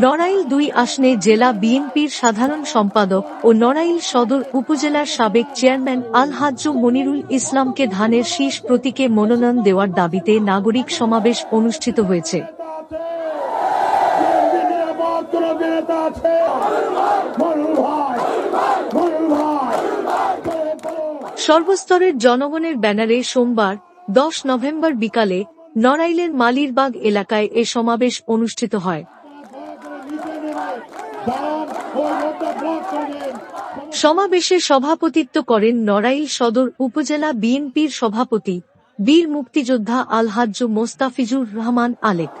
নড়াইল দুই আসনে জেলা বিএনপির সাধারণ সম্পাদক ও নড়াইল সদর উপজেলার সাবেক চেয়ারম্যান আলহাজ্জ মনিরুল ইসলামকে ধানের শীষ প্রতীকে মনোনয়ন দেওয়ার দাবিতে নাগরিক সমাবেশ অনুষ্ঠিত হয়েছে। সর্বস্তরের জনগণের ব্যানারে সোমবার, দশ নভেম্বর বিকালে নড়াইলের মালিরবাগ এলাকায় এ সমাবেশ অনুষ্ঠিত হয়। সমাবেশে সভাপতিত্ব করেন নড়াইল সদর উপজেলা বিএনপির সভাপতি, বীর মুক্তিযোদ্ধা আলহাজ্জ মোস্তাফিজুর রহমান আলেক।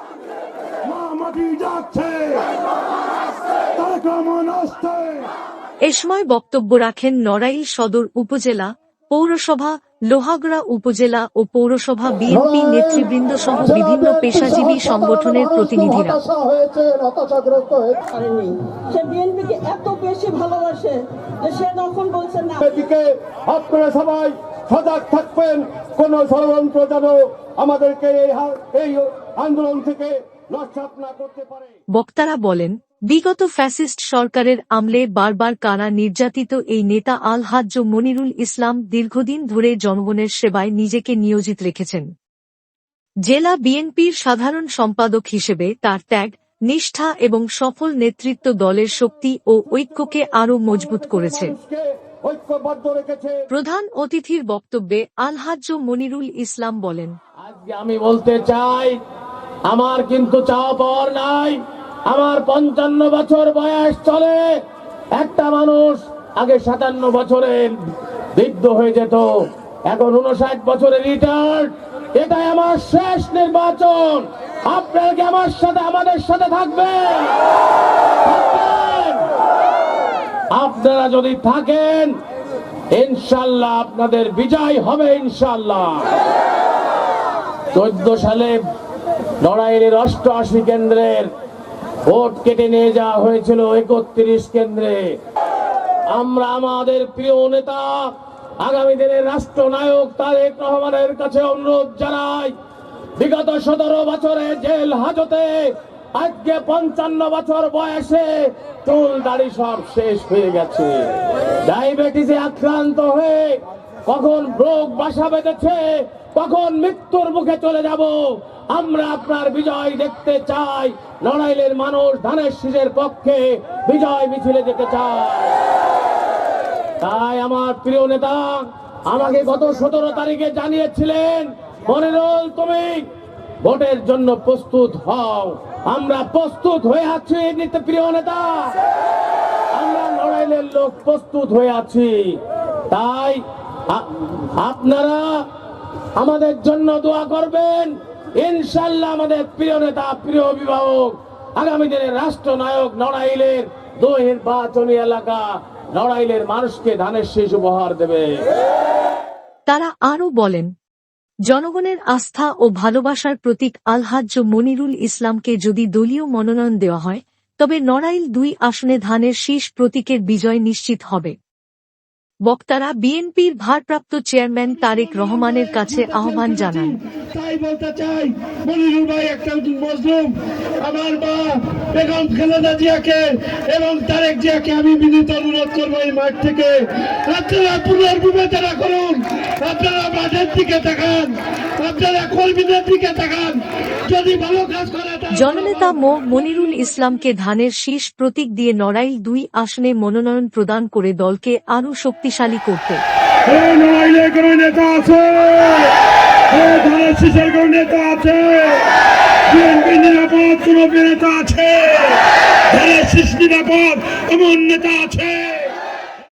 এ সময় বক্তব্য রাখেন নড়াইল সদর উপজেলা পৌরসভা লোহাগড়া উপজেলা ও পৌরসভা বিএনপি নেতৃবৃন্দ সহ বিভিন্ন পেশাজীবী সংগঠনের প্রতিনিধিরা। আপনারা সবাই সজাগ থাকবেন কোন ষড়যন্ত্র যেন আমাদেরকে এই এই আন্দোলন থেকে নস্বাত না করতে পারে। বক্তারা বলেন বিগত ফ্যাসিস্ট সরকারের আমলে বারবার কারা নির্যাতিত এই নেতা আল হাজ্জ মনিরুল ইসলাম দীর্ঘদিন ধরে জনগণের সেবায় নিজেকে নিয়োজিত রেখেছেন। জেলা বিএনপির সাধারণ সম্পাদক হিসেবে তার ত্যাগ, নিষ্ঠা এবং সফল নেতৃত্ব দলের শক্তি ও ঐক্যকে আরও মজবুত করেছে। প্রধান অতিথির বক্তব্যে আলহাজ্জ মনিরুল ইসলাম বলেন আমি বলতে চাই, আমার কিন্তু চাওয়া পাওয়ার নাই। আমার পঞ্চান্ন বছর বয়স চলে। একটা মানুষ আগে সাতান্ন বছরে বৃদ্ধ হয়ে যেত, এখন উনষাট বছরে রিটায়ার্ড এটাই আমার শেষ নির্বাচন। আপনারা কি আমার সাথে, আমাদের সাথে থাকবেন? আপনারা যদি থাকেন, ইনশাল্লাহ আপনাদের বিজয় হবে, ইনশাল্লাহ। চোদ্দ সালে নড়াইলের অষ্টআশি কেন্দ্রের ভোট কেটে নিয়ে যাওয়া হয়েছিল একত্রিশ কেন্দ্রে। আমরা আমাদের প্রিয় নেতা, আগামী দিনের রাষ্ট্রনায়ক তারেক রহমানের কাছে অনুরোধ জানাই, বিগত সতেরো বছরে জেল হাজতে, আজকে পঞ্চান্ন বছর বয়সে চুল দাড়ি সব শেষ হয়ে গেছে। ডায়াবেটিসে আক্রান্ত হয়ে কখন রোগ বাসা বেঁধেছে কখন মৃত্যুর মুখে চলে যাব? আমরা আপনার বিজয় দেখতে চাই। লড়াইলের মানুষ ধানের শীষের পক্ষে বিজয় মিছিলে যেতে চায়। তাই আমার প্রিয় নেতা, আমাকে গত সতেরো তারিখে জানিয়েছিলেন, মনিরুল, তুমি ভোটের জন্য প্রস্তুত হও। আমরা প্রস্তুত হয়ে আছি নিত্য প্রিয় নেতা। আমরা লড়াইলের লোক প্রস্তুত হয়ে আছি। তাই আপনারা আমাদের জন্য দোয়া করবেন। ইনশাল্লাহ আমাদের প্রিয় নেতা, প্রিয় অভিভাবক, আগামী দিনের রাষ্ট্রনায়ক নড়াইলের দুই নির্বাচনী এলাকা লড়াইলের মানুষকে ধানের শেষ উপহার দেবে। তারা আরও বলেন, জনগণের আস্থা ও ভালোবাসার প্রতীক আলহাজ্য মনিরুল ইসলামকে যদি দলীয় মনোনয়ন দেওয়া হয়, তবে নড়াইল দুই আসনে ধানের শীষ প্রতীকের বিজয় নিশ্চিত হবে। বক্তারা বিএনপির ভারপ্রাপ্ত চেয়ারম্যান তারেক রহমানের কাছে আহ্বান জানান। তাই বলতে চাই, মনিরুল ভাই, একটা মজলুম, আমার মা বেগম খালেদা জিয়াকে এবং তারেক জিয়াকে আমি বিনীত অনুরোধ করব এই মাঠ থেকে। আপনারা পুনর্বিবেচনা করুন। আপনারা মাঠের দিকে তাকান। আপনারা কর্মীদের দিকে তাকান। যদি ভালো কাজ করে জননেতা মো মনিরুল ইসলামকে ধানের শীষ প্রতীক দিয়ে নড়াইল দুই আসনে মনোনয়ন প্রদান করে দলকে আরও শক্তিশালী করতে। নড়াইলে কোন নেতা আছে? ধানের শীষের কোন নেতা আছে? নিরাপদ নেতা আছে। সৃষ্টি শীষ নিরাপদ এমন নেতা আছে।